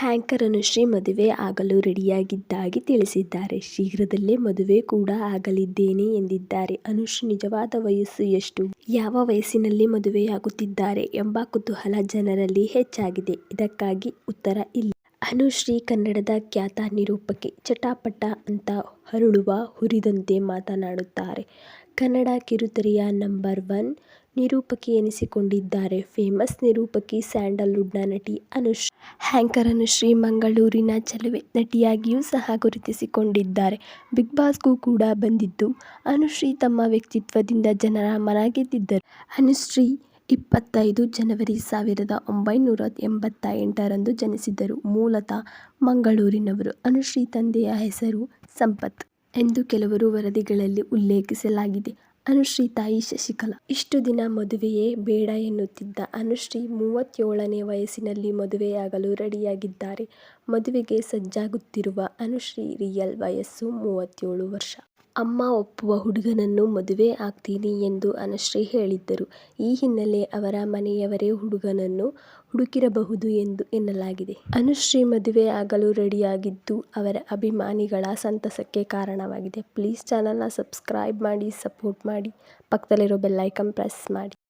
Anchor Anushree ಮದುವೆ ಆಗಲು ರೆಡಿಯಾಗಿದ್ದಾಗಿ ತಿಳಿಸಿದ್ದಾರೆ. ಶೀಘ್ರದಲ್ಲೇ ಮದುವೆ ಕೂಡ ಆಗಲಿದ್ದೇನೆ ಎಂದಿದ್ದಾರೆ. ಅನುಶ್ರೀ, ನಿಜವಾದ ವಯಸ್ಸು ಎಷ್ಟು? ಯಾವ ವಯಸ್ಸಿನಲ್ಲಿ ಮದುವೆಯಾಗುತ್ತಿದ್ದಾರೆ ಎಂಬ ಕುತೂಹಲ ಜನರಲ್ಲಿ ಹೆಚ್ಚಾಗಿದೆ. ಇದಕ್ಕಾಗಿ ಉತ್ತರ ಇಲ್ಲಿದೆ. ಅನುಶ್ರೀ ಕನ್ನಡದ ಖ್ಯಾತ ನಿರೂಪಕಿ. ಚಟಾಪಟ ಅಂತ ಹರಳುವ ಹುರಿದಂತೆ ಮಾತನಾಡುತ್ತಾರೆ. ಕನ್ನಡ ಕಿರುತೆರೆಯ ನಂಬರ್ ಒನ್ ನಿರೂಪಕಿ ಎನಿಸಿಕೊಂಡಿದ್ದಾರೆ. ಫೇಮಸ್ ನಿರೂಪಕಿ, ಸ್ಯಾಂಡಲ್ವುಡ್ನ ನಟಿ ಅನುಶ್ರೀ. ಹ್ಯಾಂಕರ್ ಅನುಶ್ರೀ ಮಂಗಳೂರಿನ ಚಲುವೆ ನಟಿಯಾಗಿಯೂ ಸಹ ಗುರುತಿಸಿಕೊಂಡಿದ್ದಾರೆ. ಬಿಗ್ ಬಾಸ್ಗೂ ಕೂಡ ಬಂದಿದ್ದು ಅನುಶ್ರೀ ತಮ್ಮ ವ್ಯಕ್ತಿತ್ವದಿಂದ ಜನರ ಮನ ಗೆದ್ದಿದ್ದರು. ಅನುಶ್ರೀ ಇಪ್ಪತ್ತೈದು ಜನವರಿ ಸಾವಿರದ ಒಂಬೈನೂರ ಎಂಬತ್ತ ಎಂಟರಂದು ಜನಿಸಿದರು. ಮೂಲತಃ ಮಂಗಳೂರಿನವರು. ಅನುಶ್ರೀ ತಂದೆಯ ಹೆಸರು ಸಂಪತ್ ಎಂದು ಕೆಲವರು ವರದಿಗಳಲ್ಲಿ ಉಲ್ಲೇಖಿಸಲಾಗಿದೆ. ಅನುಶ್ರೀ ತಾಯಿ ಶಶಿಕಲಾ. ಇಷ್ಟು ದಿನ ಮದುವೆಯೇ ಬೇಡ ಎನ್ನುತ್ತಿದ್ದ ಅನುಶ್ರೀ ಮೂವತ್ತೇಳನೇ ವಯಸ್ಸಿನಲ್ಲಿ ಮದುವೆಯಾಗಲು ರೆಡಿಯಾಗಿದ್ದಾರೆ. ಮದುವೆಗೆ ಸಜ್ಜಾಗುತ್ತಿರುವ ಅನುಶ್ರೀ ರಿಯಲ್ ವಯಸ್ಸು ಮೂವತ್ತೇಳು ವರ್ಷ. ಅಮ್ಮ ಒಪ್ಪುವ ಹುಡುಗನನ್ನು ಮದುವೆ ಆಗ್ತೀನಿ ಎಂದು ಅನುಶ್ರೀ ಹೇಳಿದ್ದರು. ಈ ಹಿನ್ನೆಲೆ ಅವರ ಮನೆಯವರೇ ಹುಡುಗನನ್ನು ಹುಡುಕಿರಬಹುದು ಎಂದು ಎನ್ನಲಾಗಿದೆ. ಅನುಶ್ರೀ ಮದುವೆ ಆಗಲು ರೆಡಿಯಾಗಿದ್ದು ಅವರ ಅಭಿಮಾನಿಗಳ ಸಂತಸಕ್ಕೆ ಕಾರಣವಾಗಿದೆ. ಪ್ಲೀಸ್ ಚಾನೆಲ್ನ ಸಬ್ಸ್ಕ್ರೈಬ್ ಮಾಡಿ, ಸಪೋರ್ಟ್ ಮಾಡಿ. ಪಕ್ಕದಲ್ಲಿರೋ ಬೆಲ್ ಐಕಾನ್ ಪ್ರೆಸ್ ಮಾಡಿ.